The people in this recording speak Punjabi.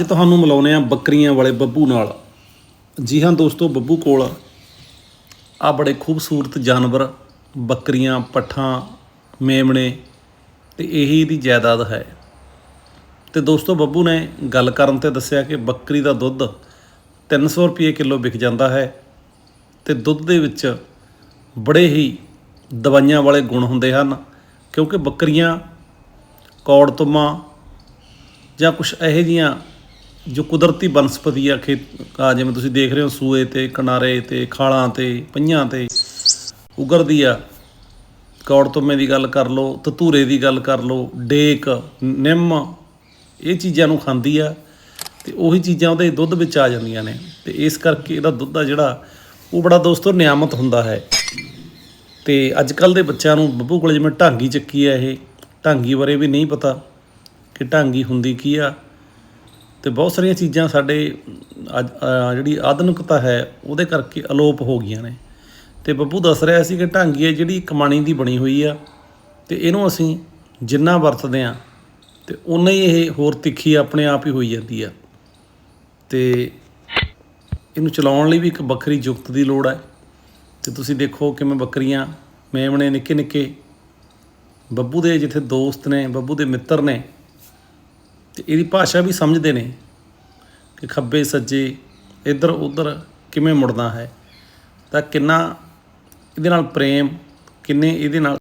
ਅੱਜ ਤੁਹਾਨੂੰ ਮਿਲਾਉਨੇ ਆ ਬੱਕਰੀਆਂ ਵਾਲੇ ਬੱਬੂ ਨਾਲ, ਜੀ ਹਾਂ ਦੋਸਤੋ, ਬੱਬੂ ਕੋਲ ਆ ਬੜੇ ਖੂਬਸੂਰਤ ਜਾਨਵਰ, ਬੱਕਰੀਆਂ, ਪੱਠਾਂ, ਮੇਮਣੇ ਤੇ ਇਹੀ ਇਹਦੀ ਜਾਇਦਾਦ ਹੈ। ਤੇ ਦੋਸਤੋ, ਬੱਬੂ ਨੇ ਗੱਲ ਕਰਨ ਤੇ ਦੱਸਿਆ ਕਿ ਬੱਕਰੀ ਦਾ ਦੁੱਧ 300 ਰੁਪਏ ਕਿਲੋ ਵਿਕ ਜਾਂਦਾ ਹੈ ਤੇ ਦੁੱਧ ਦੇ ਵਿੱਚ ਬੜੇ ਹੀ ਦਵਾਈਆਂ ਵਾਲੇ ਗੁਣ ਹੁੰਦੇ ਹਨ, ਕਿਉਂਕਿ ਬੱਕਰੀਆਂ ਕੌੜ ਤੁਮਾ ਜਾਂ ਕੁਝ ਇਹੋ ਜੀਆਂ ਜੋ ਕੁਦਰਤੀ ਬਨਸਪਤੀ ਆ, ਖੇਤ ਆ, ਜਿਵੇਂ ਤੁਸੀਂ ਦੇਖ ਰਹੇ ਹੋ, ਸੂਏ ਤੇ, ਕਿਨਾਰੇ ਤੇ, ਖਾਲਾਂ ਤੇ, ਪਈਆਂ ਤੇ ਉਗਰਦੀ ਆ। ਕੌੜ ਤੁਮੇ ਦੀ ਗੱਲ ਕਰ ਲਓ, ਤਤੂਰੇ ਦੀ ਗੱਲ ਕਰ ਲਓ, ਡੇਕ, ਨਿੰਮ, ਇਹ ਚੀਜ਼ਾਂ ਨੂੰ ਖਾਂਦੀ ਆ ਤੇ ਉਹੀ ਚੀਜ਼ਾਂ ਉਹਦੇ ਦੁੱਧ ਵਿੱਚ ਆ ਜਾਂਦੀਆਂ ਨੇ। ਤੇ ਇਸ ਕਰਕੇ ਇਹਦਾ ਦੁੱਧ ਆ ਜਿਹੜਾ, ਉਹ ਬੜਾ ਦੋਸਤੋ ਨਿਆਮਤ ਹੁੰਦਾ ਹੈ। ਤੇ ਅੱਜ ਕੱਲ ਦੇ ਬੱਚਿਆਂ ਨੂੰ ਬੱਬੂ ਕੋਲ ਜਿਵੇਂ ਢਾਂਗੀ ਚੱਕੀ ਆ ਇਹ, ਢਾਂਗੀ ਬਾਰੇ ਵੀ ਨਹੀਂ ਪਤਾ ਕਿ ਢਾਂਗੀ ਹੁੰਦੀ ਕੀ ਆ। ਤੇ ਬਹੁਤ ਸਾਰੀਆਂ ਚੀਜ਼ਾਂ ਸਾਡੇ ਅੱਜ ਜਿਹੜੀ ਆਧੁਨਿਕਤਾ ਹੈ, ਉਹਦੇ ਕਰਕੇ ਅਲੋਪ ਹੋ ਗਈਆਂ ਨੇ। ਤੇ ਬੱਬੂ ਦੱਸ ਰਿਹਾ ਸੀ ਕਿ ਢਾਂਗੀ ਹੈ ਜਿਹੜੀ ਕਮਾਣੀ ਦੀ ਬਣੀ ਹੋਈ ਆ, ਤੇ ਇਹਨੂੰ ਅਸੀਂ ਜਿੰਨਾ ਵਰਤਦੇ ਆ ਤੇ ਉਨਾ ਹੀ ਇਹ ਹੋਰ ਤਿੱਖੀ ਆਪਣੇ ਆਪ ਹੀ ਹੋਈ ਜਾਂਦੀ ਆ। ਤੇ ਇਹਨੂੰ ਚਲਾਉਣ ਲਈ ਵੀ ਇੱਕ ਵੱਖਰੀ ਜੁਗਤ ਦੀ ਲੋੜ ਹੈ ਤੇ ਤੁਸੀਂ ਦੇਖੋ ਕਿਵੇਂ ਬੱਕਰੀਆਂ ਮੇਮਣੇ ਨਿੱਕੇ ਨਿੱਕੇ ਬੱਬੂ ਦੇ ਜਿੱਥੇ ਦੋਸਤ ਨੇ, ਬੱਬੂ ਦੇ ਮਿੱਤਰ ਨੇ ਤੇ ਇਹਦੀ ਭਾਸ਼ਾ ਵੀ ਸਮਝਦੇ ਨੇ ਕਿ ਖੱਬੇ, ਸੱਜੇ, ਇੱਧਰ, ਉੱਧਰ ਕਿਵੇਂ ਮੁੜਨਾ ਹੈ, ਤਾਂ ਕਿੰਨਾ ਇਹਦੇ ਨਾਲ ਪ੍ਰੇਮ, ਕਿੰਨੇ ਇਹਦੇ ਨਾਲ